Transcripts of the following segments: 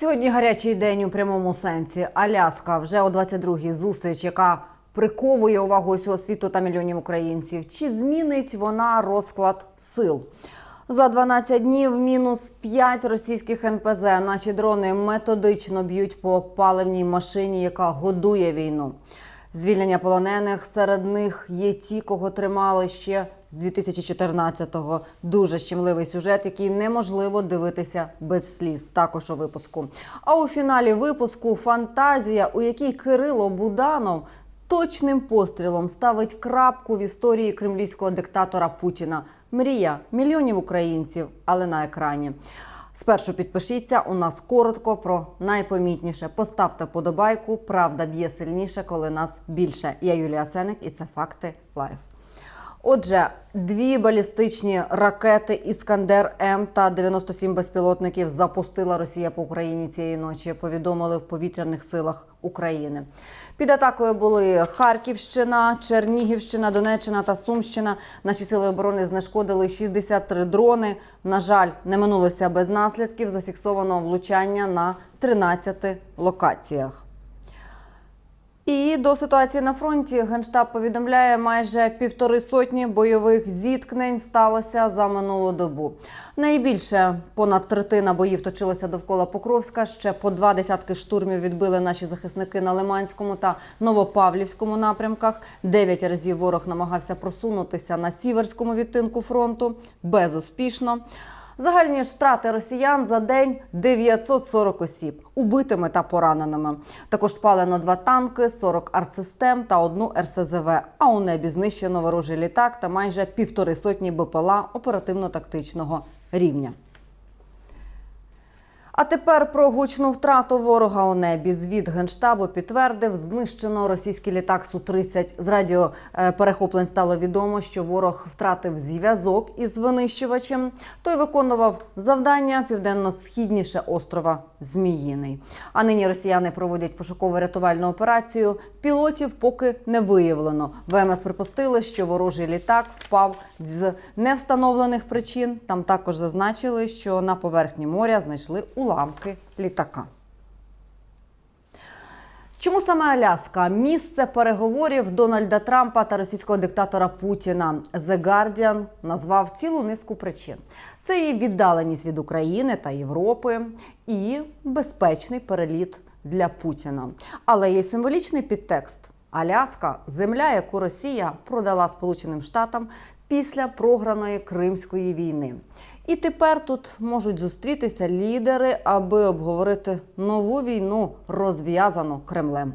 Сьогодні гарячий день у прямому сенсі. Аляска вже о 22-й зустріч, яка приковує увагу усього світу та мільйонів українців. Чи змінить вона розклад сил? За 12 днів мінус 5 російських НПЗ. Наші дрони методично б'ють по паливній машині, яка годує війну. Звільнення полонених серед них є ті, кого тримали ще з 2014-го. Дуже щемливий сюжет, який неможливо дивитися без сліз. Також у випуску. А у фіналі випуску фантазія, у якій Кирило Буданов точним пострілом ставить крапку в історії кремлівського диктатора Путіна. Мрія мільйонів українців, але на екрані. Спершу підпишіться. У нас коротко про найпомітніше. Поставте подобайку. Правда б'є сильніше, коли нас більше. Я Юлія Сеник, і це факти лайф. Отже, дві балістичні ракети Іскандер М та 97 безпілотників запустила Росія по Україні цієї ночі. Повідомили в повітряних силах України. Під атакою були Харківщина, Чернігівщина, Донеччина та Сумщина. Наші сили оборони знешкодили 63 дрони. На жаль, не минулося без наслідків. Зафіксовано влучання на 13 локаціях. І до ситуації на фронті генштаб повідомляє, майже півтори сотні бойових зіткнень сталося за минулу добу. Найбільше понад третина боїв точилася довкола Покровська. Ще по два десятки штурмів відбили наші захисники на Лиманському та Новопавлівському напрямках. Дев'ять разів ворог намагався просунутися на сіверському відтинку фронту безуспішно. Загальні штрати росіян за день 940 осіб убитими та пораненими. Також спалено два танки, 40 артсистем та одну РСЗВ. А у небі знищено ворожий літак та майже півтори сотні БПЛА оперативно-тактичного рівня. А тепер про гучну втрату ворога у небі. Звіт генштабу підтвердив, знищено російський літак су 30 З радіоперехоплень стало відомо, що ворог втратив зв'язок із винищувачем. Той виконував завдання південно-східніше острова Зміїний. А нині росіяни проводять пошуково-рятувальну операцію. Пілотів поки не виявлено. ВМС припустили, що ворожий літак впав з невстановлених причин. Там також зазначили, що на поверхні моря знайшли уламки літака. Чому саме Аляска? Місце переговорів Дональда Трампа та російського диктатора Путіна. The Guardian назвав цілу низку причин. Це і віддаленість від України та Європи, і безпечний переліт для Путіна. Але є символічний підтекст. Аляска земля, яку Росія продала Сполученим Штатам після програної Кримської війни. І тепер тут можуть зустрітися лідери, аби обговорити нову війну, розв'язану Кремлем.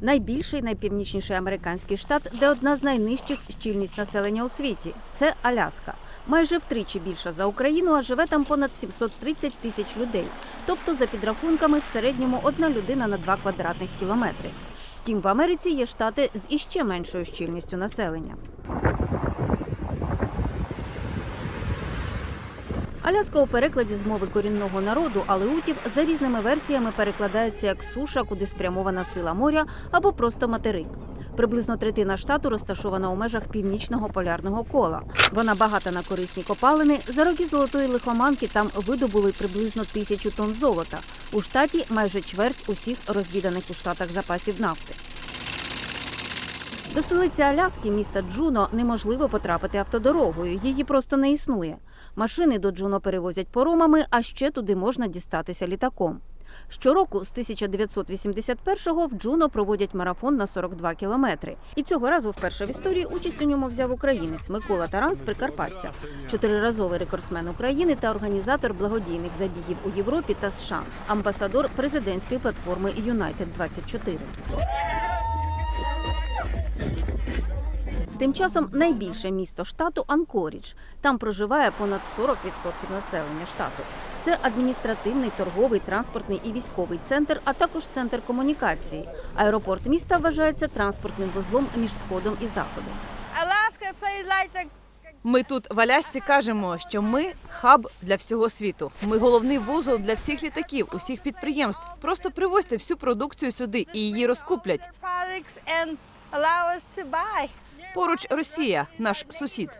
Найбільший найпівнічніший американський штат, де одна з найнижчих щільність населення у світі це Аляска. Майже втричі більша за Україну, а живе там понад 730 тисяч людей. Тобто, за підрахунками, в середньому одна людина на 2 квадратних кілометри. Втім, в Америці є штати з іще меншою щільністю населення. Аляска у перекладі з мови корінного народу алеутів за різними версіями перекладається як суша, куди спрямована сила моря, або просто материк. Приблизно третина штату розташована у межах північного полярного кола. Вона багата на корисні копалини. За роки золотої лихоманки там видобули приблизно тисячу тонн золота. У штаті майже чверть усіх розвіданих у штатах запасів нафти. До столиці Аляски, міста Джуно, неможливо потрапити автодорогою. Її просто не існує. Машини до Джуно перевозять поромами, а ще туди можна дістатися літаком. Щороку з 1981-го в Джуно проводять марафон на 42 кілометри. І цього разу вперше в історії участь у ньому взяв українець Микола Таран з Прикарпаття, чотириразовий рекордсмен України та організатор благодійних забігів у Європі та США, амбасадор президентської платформи Юнайтед 24 Тим часом найбільше місто штату Анкорідж. Там проживає понад 40% населення штату. Це адміністративний, торговий, транспортний і військовий центр, а також центр комунікації. Аеропорт міста вважається транспортним вузлом між сходом і заходом. Ми тут в Алясці кажемо, що ми хаб для всього світу. Ми головний вузол для всіх літаків, усіх підприємств. Просто привозьте всю продукцію сюди і її розкуплять. Поруч Росія, наш сусід.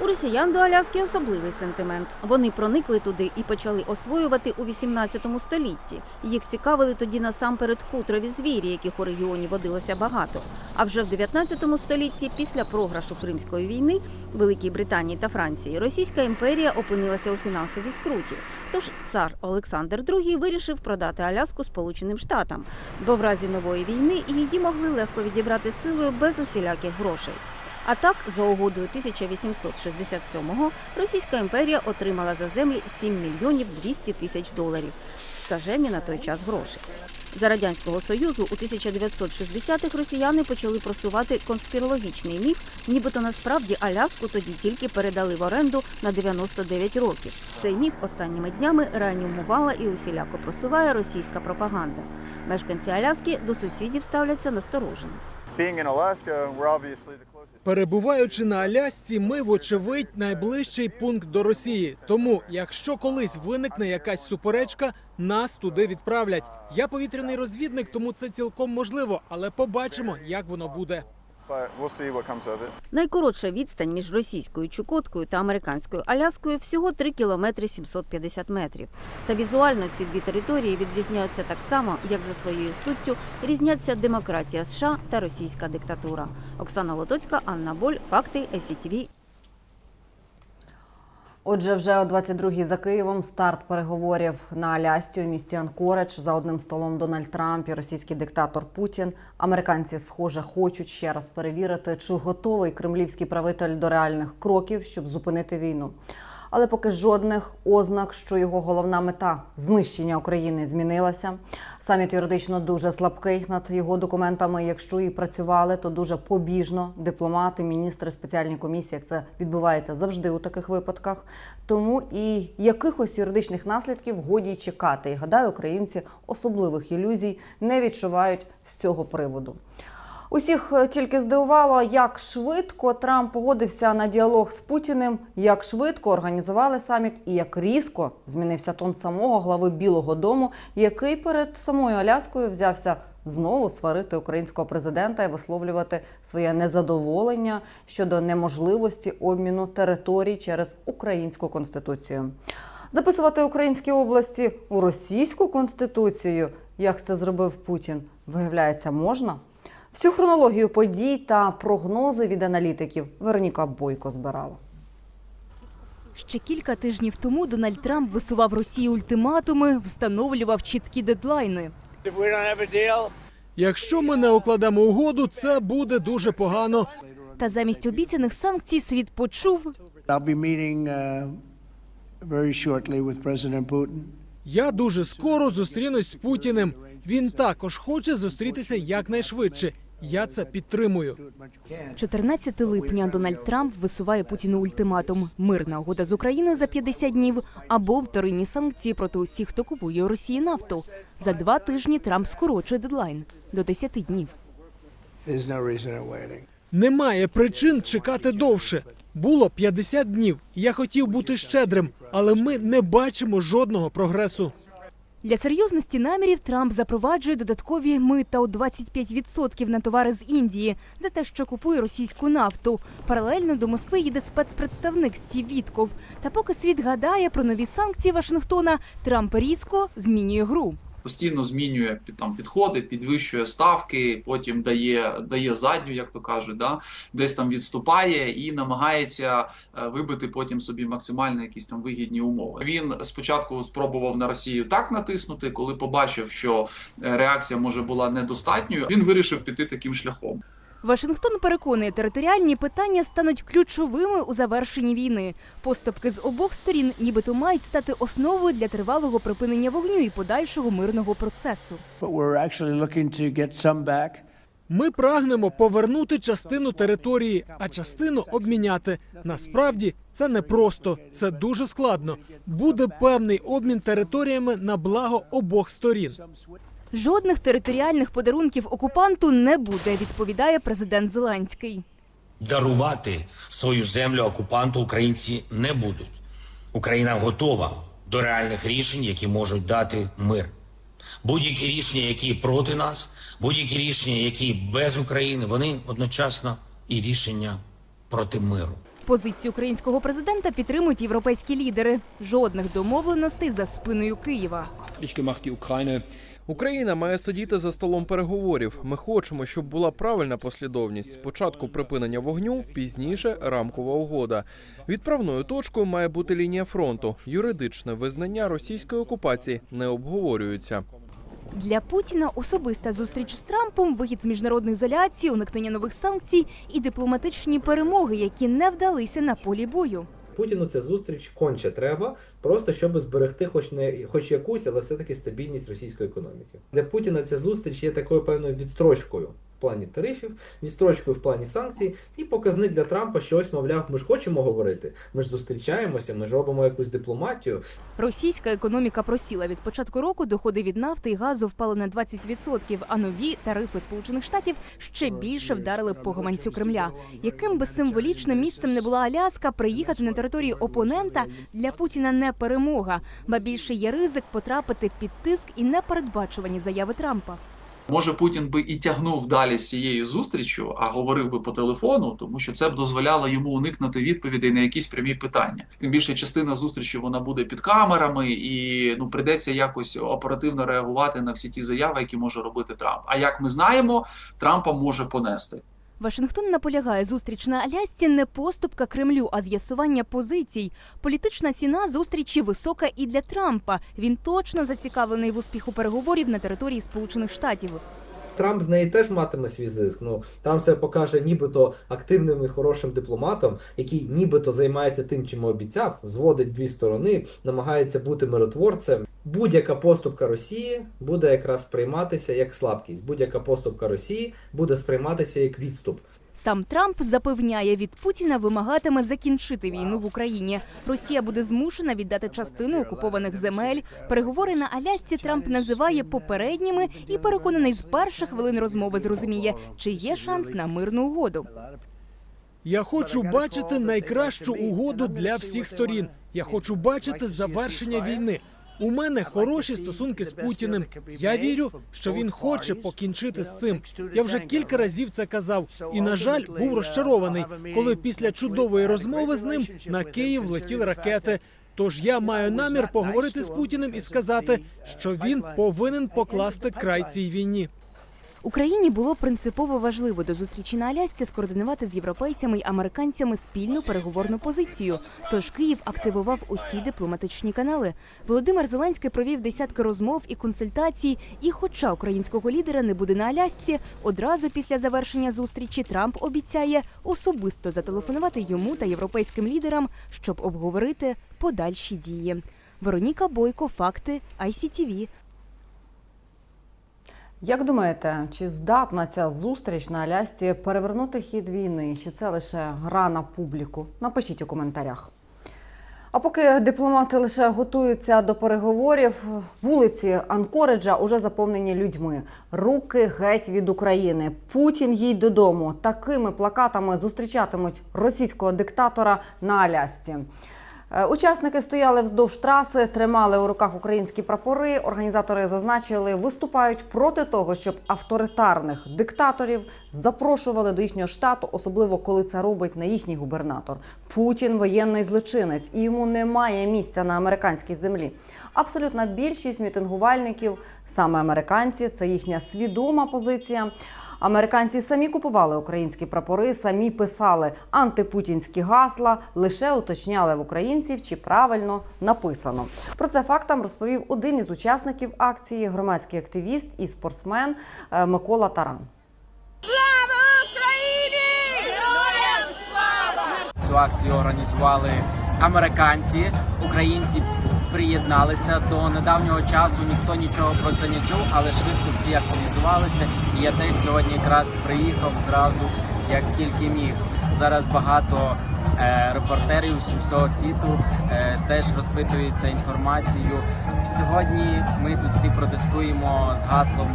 У росіян до Аляски особливий сентимент. Вони проникли туди і почали освоювати у 18 столітті. Їх цікавили тоді насамперед хутрові звірі, яких у регіоні водилося багато. А вже в 19 столітті, після програшу Кримської війни Великій Британії та Франції, Російська імперія опинилася у фінансовій скруті. Тож цар Олександр II вирішив продати Аляску Сполученим Штатам, бо в разі нової війни її могли легко відібрати силою без усіляких грошей. А так, за угодою 1867-го Російська імперія отримала за землі 7 мільйонів 200 тисяч доларів. Скажені на той час гроші. За радянського союзу у 1960-х росіяни почали просувати конспірологічний міф, нібито насправді Аляску тоді тільки передали в оренду на 99 років. Цей міф останніми днями реанімувала і усіляко просуває російська пропаганда. Мешканці Аляски до сусідів ставляться насторожено. Перебуваючи на Алясці, ми, вочевидь, найближчий пункт до Росії. Тому, якщо колись виникне якась суперечка, нас туди відправлять. Я повітряний розвідник, тому це цілком можливо, але побачимо, як воно буде. Найкоротша відстань між російською Чукоткою та американською Аляскою всього 3 кілометри 750 метрів. Та візуально ці дві території відрізняються так само, як за своєю суттю різняться демократія США та російська диктатура. Оксана Лотоцька, Анна Боль, факти СІТВ. Отже, вже о 22-й за Києвом старт переговорів на Алясці у місті Анкоридж за одним столом Дональд Трамп і російський диктатор Путін. Американці, схоже, хочуть ще раз перевірити, чи готовий кремлівський правитель до реальних кроків, щоб зупинити війну. Але поки жодних ознак, що його головна мета знищення України змінилася. Саміт юридично дуже слабкий над його документами. Якщо і працювали, то дуже побіжно. Дипломати, міністри, спеціальні комісії, як це відбувається завжди у таких випадках. Тому і якихось юридичних наслідків годі чекати. І гадаю, українці особливих ілюзій не відчувають з цього приводу. Усіх е, тільки здивувало, як швидко Трамп погодився на діалог з Путіним, як швидко організували саміт і як різко змінився тон самого глави Білого Дому, який перед самою Аляскою взявся знову сварити українського президента і висловлювати своє незадоволення щодо неможливості обміну територій через українську конституцію. Записувати українські області у російську конституцію, як це зробив Путін, виявляється, можна. Всю хронологію подій та прогнози від аналітиків Вероніка Бойко збирала. Ще кілька тижнів тому Дональд Трамп висував Росії ультиматуми, встановлював чіткі дедлайни. Якщо ми не укладемо угоду, це буде дуже погано. Та замість обіцяних санкцій світ почув, I'll be meeting uh, very shortly with President Putin. Я дуже скоро зустрінусь з Путіним. Він також хоче зустрітися якнайшвидше. Я це підтримую. 14 липня Дональд Трамп висуває Путіну ультиматум: мирна угода з Україною за 50 днів або вторинні санкції проти усіх, хто купує у Росії нафту. За два тижні Трамп скорочує дедлайн до 10 днів. Немає причин чекати довше. Було 50 днів. Я хотів бути щедрим, але ми не бачимо жодного прогресу. Для серйозності намірів Трамп запроваджує додаткові мита у 25% на товари з Індії за те, що купує російську нафту. Паралельно до Москви їде спецпредставник Стів Вітков. Та поки світ гадає про нові санкції Вашингтона, Трамп різко змінює гру. Постійно змінює під там підходи, підвищує ставки, потім дає дає задню, як то кажуть, да десь там відступає і намагається е, вибити потім собі максимально якісь там вигідні умови. Він спочатку спробував на Росію так натиснути, коли побачив, що е, реакція може була недостатньою. Він вирішив піти таким шляхом. Вашингтон переконує, територіальні питання стануть ключовими у завершенні війни. Поступки з обох сторін, нібито мають стати основою для тривалого припинення вогню і подальшого мирного процесу. Ми прагнемо повернути частину території, а частину обміняти. Насправді це не просто, це дуже складно. Буде певний обмін територіями на благо обох сторін. Жодних територіальних подарунків окупанту не буде, відповідає президент Зеленський. дарувати свою землю окупанту українці не будуть. Україна готова до реальних рішень, які можуть дати мир. Будь-які рішення, які проти нас, будь-які рішення, які без України, вони одночасно і рішення проти миру. Позицію українського президента підтримують європейські лідери. Жодних домовленостей за спиною Києва. Україна має сидіти за столом переговорів. Ми хочемо, щоб була правильна послідовність. Спочатку припинення вогню, пізніше рамкова угода. Відправною точкою має бути лінія фронту. Юридичне визнання російської окупації не обговорюється. Для Путіна особиста зустріч з Трампом, вихід з міжнародної ізоляції, уникнення нових санкцій і дипломатичні перемоги, які не вдалися на полі бою. Путіну ця зустріч конче треба, просто щоб зберегти хоч не хоч якусь, але все-таки стабільність російської економіки. Для Путіна ця зустріч є такою певною відстрочкою плані тарифів, відстрочкою в плані санкцій, і показник для Трампа, що ось, мовляв, ми ж хочемо говорити, ми ж зустрічаємося, ми ж робимо якусь дипломатію. Російська економіка просіла від початку року. Доходи від нафти і газу впали на 20%, а нові тарифи Сполучених Штатів ще більше вдарили по гаманцю Кремля. Яким би символічним місцем не була Аляска, приїхати на територію опонента для Путіна не перемога, ба більше є ризик потрапити під тиск і непередбачувані заяви Трампа. Може, Путін би і тягнув далі з цією зустрічю, а говорив би по телефону, тому що це б дозволяло йому уникнути відповідей на якісь прямі питання. Тим більше частина зустрічі вона буде під камерами, і ну придеться якось оперативно реагувати на всі ті заяви, які може робити Трамп. А як ми знаємо, Трампа може понести. Вашингтон наполягає зустріч на Алясці не поступка Кремлю, а з'ясування позицій. Політична ціна зустрічі висока і для Трампа. Він точно зацікавлений в успіху переговорів на території Сполучених Штатів. Трамп з неї теж матиме свій зиск. Ну там це покаже нібито активним і хорошим дипломатом, який нібито займається тим, чим обіцяв, зводить дві сторони, намагається бути миротворцем. Будь-яка поступка Росії буде якраз сприйматися як слабкість. Будь-яка поступка Росії буде сприйматися як відступ. Сам Трамп запевняє, від Путіна вимагатиме закінчити війну в Україні. Росія буде змушена віддати частину окупованих земель. Переговори на Алясці Трамп називає попередніми і переконаний з перших хвилин розмови зрозуміє, чи є шанс на мирну угоду. Я хочу бачити найкращу угоду для всіх сторін. Я хочу бачити завершення війни. У мене хороші стосунки з Путіним. Я вірю, що він хоче покінчити з цим. Я вже кілька разів це казав, і на жаль, був розчарований, коли після чудової розмови з ним на Київ летіли ракети. Тож я маю намір поговорити з Путіним і сказати, що він повинен покласти край цій війні. Україні було принципово важливо до зустрічі на Алясці скоординувати з європейцями й американцями спільну переговорну позицію. Тож Київ активував усі дипломатичні канали. Володимир Зеленський провів десятки розмов і консультацій. І, хоча українського лідера не буде на Алясці, одразу після завершення зустрічі Трамп обіцяє особисто зателефонувати йому та європейським лідерам, щоб обговорити подальші дії. Вероніка Бойко, факти ICTV. Як думаєте, чи здатна ця зустріч на Алясці перевернути хід війни? Чи це лише гра на публіку? Напишіть у коментарях. А поки дипломати лише готуються до переговорів, вулиці Анкориджа уже заповнені людьми. Руки геть від України. Путін їдь додому. Такими плакатами зустрічатимуть російського диктатора на Алясці. Е, Учасники стояли вздовж траси, тримали у руках українські прапори. Організатори зазначили, виступають проти того, щоб авторитарних диктаторів запрошували до їхнього штату, особливо коли це робить не їхній губернатор. Путін воєнний злочинець, і йому немає місця на американській землі. Абсолютна більшість мітингувальників саме американці, це їхня свідома позиція. Американці самі купували українські прапори, самі писали антипутінські гасла, лише уточняли в українців, чи правильно написано. Про це фактам розповів один із учасників акції, громадський активіст і спортсмен е, Микола Таран. Цю акцію організували американці. Українці приєдналися до недавнього часу. Ніхто нічого про це не чув, але швидко всі активізувалися. І я теж сьогодні якраз приїхав зразу, як тільки міг. Зараз багато е, репортерів з всього світу е, теж розпитуються інформацією. Сьогодні ми тут всі протестуємо з гаслом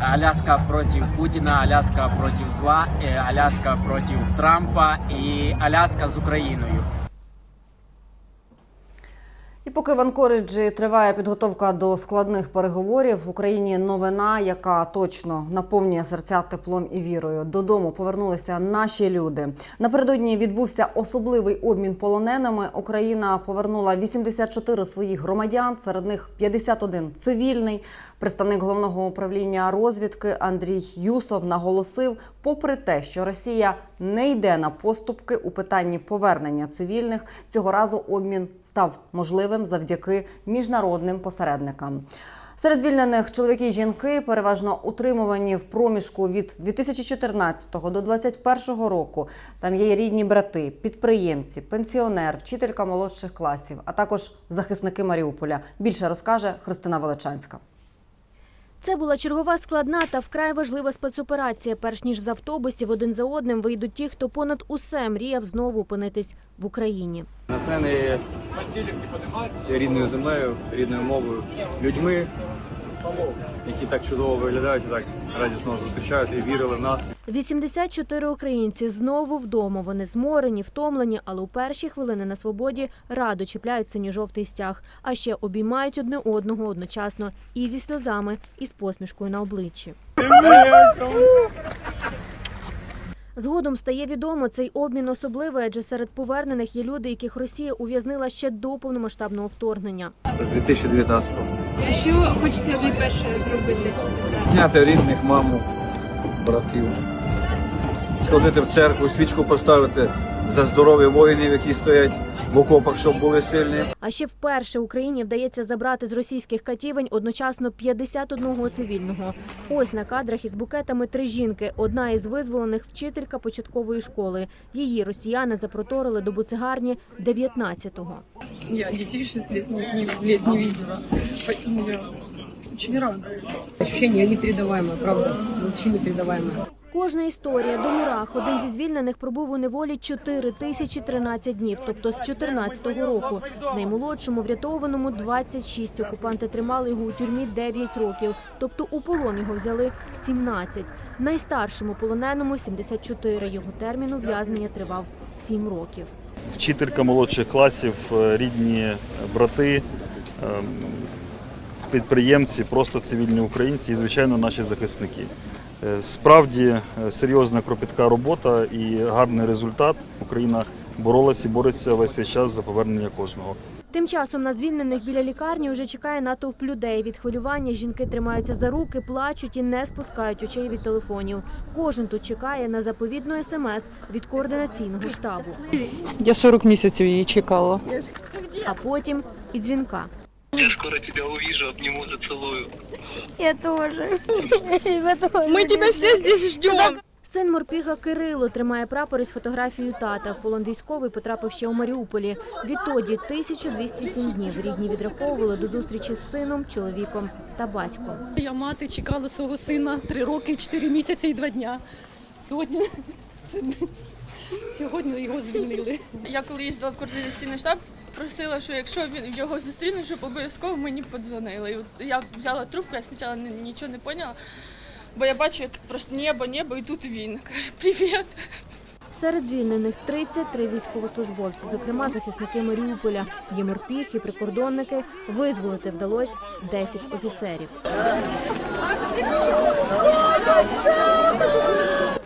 Аляска проти Путіна, Аляска проти зла, е, Аляска проти Трампа і Аляска з Україною. І поки в Анкориджі триває підготовка до складних переговорів, в Україні новина, яка точно наповнює серця теплом і вірою. Додому повернулися наші люди. Напередодні відбувся особливий обмін полоненими. Україна повернула 84 своїх громадян, серед них 51 цивільний. Представник головного управління розвідки Андрій Юсов наголосив, попри те, що Росія не йде на поступки у питанні повернення цивільних, цього разу обмін став можливим завдяки міжнародним посередникам. Серед звільнених чоловіки і жінки переважно утримувані в проміжку від 2014 до 2021 року. Там є рідні брати, підприємці, пенсіонер, вчителька молодших класів, а також захисники Маріуполя. Більше розкаже Христина Величанська. Це була чергова складна та вкрай важлива спецоперація. Перш ніж з автобусів один за одним вийдуть ті, хто понад усе мріяв знову опинитись в Україні. Натхнений цією рідною землею, рідною мовою, людьми, які так чудово виглядають, і так радісно зустрічають і вірили в нас. 84 українці знову вдома. Вони зморені, втомлені, але у перші хвилини на свободі радо чіпляють синьо-жовтий стяг, а ще обіймають одне одного одночасно і зі сльозами, і з посмішкою на обличчі. Згодом стає відомо, цей обмін особливий, адже серед повернених є люди, яких Росія ув'язнила ще до повномасштабного вторгнення. З 2019-го. А що хочеться найперше зробити? Зняти рідних, маму, братів, сходити в церкву, свічку поставити за здоров'я воїнів, які стоять в окопах, щоб були сильні. А ще вперше Україні вдається забрати з російських катівень одночасно 51 цивільного. Ось на кадрах із букетами три жінки. Одна із визволених вчителька початкової школи. Її росіяни запроторили до буцегарні 19-го. Я детей 6 лет не, не, лет не видела, поэтому я очень рада. Ощущение непередаваемое, правда, вообще непередаваемое. Кожна історія до мурах. Один зі звільнених пробув у неволі 4 тисячі 13 днів, тобто з 14-го року. Наймолодшому врятованому 26. Окупанти тримали його у тюрмі 9 років, тобто у полон його взяли в 17. Найстаршому полоненому 74. Його термін ув'язнення тривав 7 років. вчителька молодших класів, е, рідні брати, е, підприємці, просто цивільні українці і, звичайно, наші захисники. Е, Справді е, серйозна кропітка робота і гарний результат. Україна боролась і бореться весь цей час за повернення кожного. Тим часом на звільнених біля лікарні вже чекає натовп людей. Від хвилювання жінки тримаються за руки, плачуть і не спускають очей від телефонів. Кожен тут чекає на заповідну смс від координаційного штабу. Я 40 місяців її чекала. А потім і дзвінка. Я скоро тебя увижу, обниму, зацелую. Я тоже. Мы тебя все здесь ждем. Син морпіга Кирило тримає прапор із фотографією тата. В полон військовий потрапив ще у Маріуполі. Відтоді 1207 днів рідні відраховували до зустрічі з сином, чоловіком та батьком. Я мати чекала свого сина 3 роки, 4 місяці і 2 дня. Сьогодні, сьогодні його звільнили. Я коли їздила в координаційний штаб, просила, що якщо він його зустріне, щоб обов'язково мені подзвонили. І от я взяла трубку, я спочатку нічого не поняла, бо я бачу, як просто небо, небо, і тут він каже Привіт. Серед звільнених 33 військовослужбовці, зокрема захисники Маріуполя. Є морпіг і прикордонники. Визволити вдалося 10 офіцерів.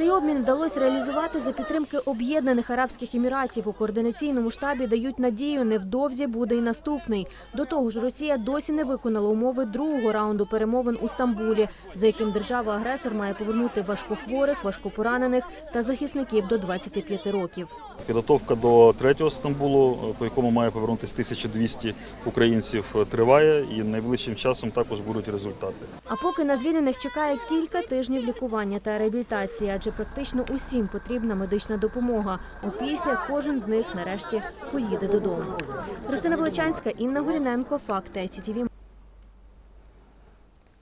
Цей обмін вдалося реалізувати за підтримки Об'єднаних Арабських Еміратів. У координаційному штабі дають надію, невдовзі буде й наступний. До того ж, Росія досі не виконала умови другого раунду перемовин у Стамбулі, за яким держава-агресор має повернути важкохворих, важкопоранених та захисників до 25 років. Підготовка до третього Стамбулу, по якому має повернутися 1200 українців, триває і найближчим часом також будуть результати. А поки на звільнених чекає кілька тижнів лікування та реабілітації, адже практично усім потрібна медична допомога. Опісля кожен з них нарешті поїде додому. Христина Величанська, Інна Горіненко, Факти СІТІВІ.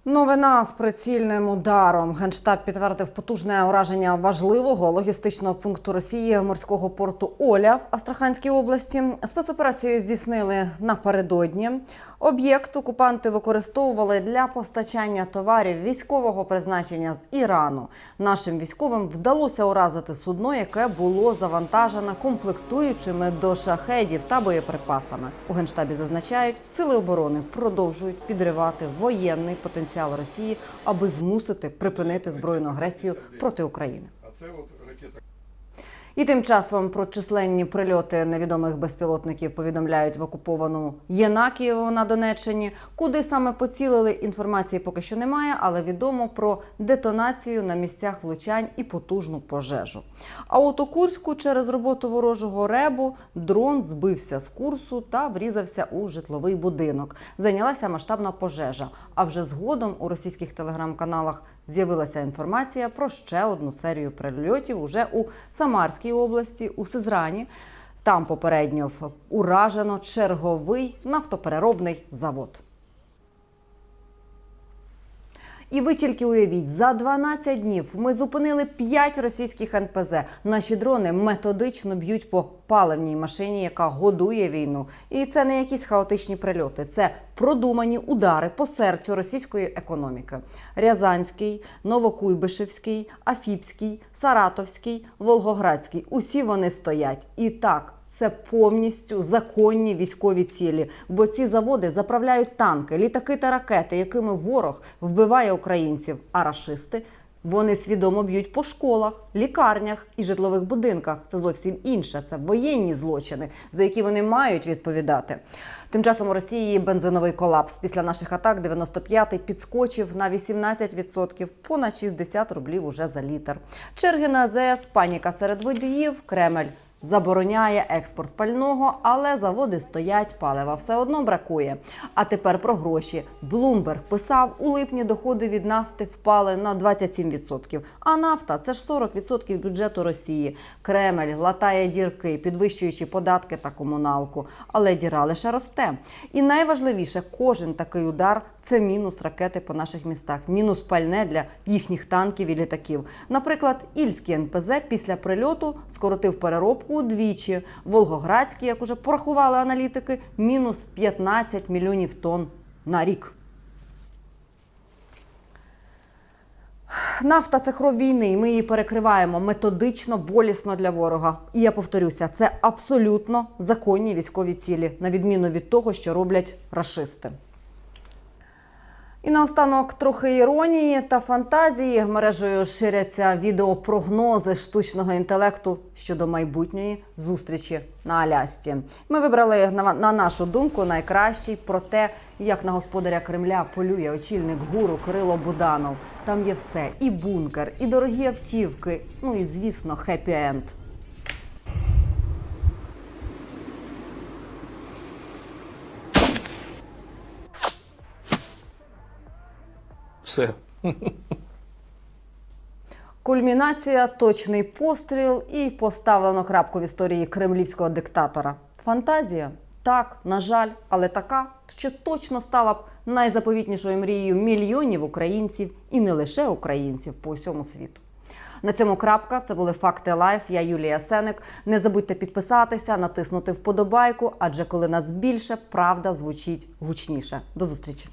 Новина з прицільним ударом. Генштаб підтвердив потужне ураження важливого логістичного пункту Росії морського порту Оля в Астраханській області. Спецоперацію здійснили напередодні. Об'єкт окупанти використовували для постачання товарів військового призначення з Ірану. Нашим військовим вдалося уразити судно, яке було завантажене комплектуючими до шахедів та боєприпасами. У генштабі зазначають, сили оборони продовжують підривати воєнний потенціал Росії, аби змусити припинити збройну агресію проти України. І тим часом про численні прильоти невідомих безпілотників повідомляють в окупованому Єнакієво на Донеччині. Куди саме поцілили, інформації поки що немає, але відомо про детонацію на місцях влучань і потужну пожежу. А от у Курську через роботу ворожого ребу дрон збився з курсу та врізався у житловий будинок. Зайнялася масштабна пожежа. А вже згодом у російських телеграм-каналах з'явилася інформація про ще одну серію прильотів уже у Самарській області, у Сизрані. Там попередньо уражено черговий нафтопереробний завод. І ви тільки уявіть, за 12 днів ми зупинили 5 російських НПЗ. Наші дрони методично б'ють по паливній машині, яка годує війну. І це не якісь хаотичні прильоти, це продумані удари по серцю російської економіки. Рязанський, Новокуйбишевський, Афіпський, Саратовський, Волгоградський. Усі вони стоять. І так, це повністю законні військові цілі, бо ці заводи заправляють танки, літаки та ракети, якими ворог вбиває українців, а рашисти. Вони свідомо б'ють по школах, лікарнях і житлових будинках. Це зовсім інше. Це воєнні злочини, за які вони мають відповідати. Тим часом у Росії бензиновий колапс. Після наших атак 95-й підскочив на 18%, понад 60 рублів уже за літр. Черги на АЗС, паніка серед водіїв, Кремль забороняє експорт пального, але заводи стоять, палива все одно бракує. А тепер про гроші. Блумберг писав, у липні доходи від нафти впали на 27%. А нафта це ж 40% бюджету Росії. Кремль латає дірки, підвищуючи податки та комуналку. Але діра лише росте. І найважливіше, кожен такий удар це мінус ракети по наших містах, мінус пальне для їхніх танків і літаків. Наприклад, Ільський НПЗ після прильоту скоротив переробку удвічі. Волгоградський, як уже порахували аналітики, мінус 15 мільйонів тонн на рік. Нафта це кров війни, і ми її перекриваємо методично, болісно для ворога. І я повторюся, це абсолютно законні військові цілі, на відміну від того, що роблять рашисти. І наостанок трохи іронії та фантазії. Мережею ширяться відеопрогнози штучного інтелекту щодо майбутньої зустрічі на Алясці. Ми вибрали на, на нашу думку найкращий про те, як на господаря Кремля полює очільник гуру Кирило Буданов. Там є все: і бункер, і дорогі автівки. Ну і звісно, хеппі-енд. Все. Кульмінація, точний постріл і поставлено крапку в історії кремлівського диктатора. Фантазія? Так, на жаль, але така, що точно стала б найзаповітнішою мрією мільйонів українців і не лише українців по усьому світу. На цьому крапка. Це були факти лайф. Я Юлія Сеник. Не забудьте підписатися, натиснути вподобайку, адже коли нас більше, правда звучить гучніше. До зустрічі.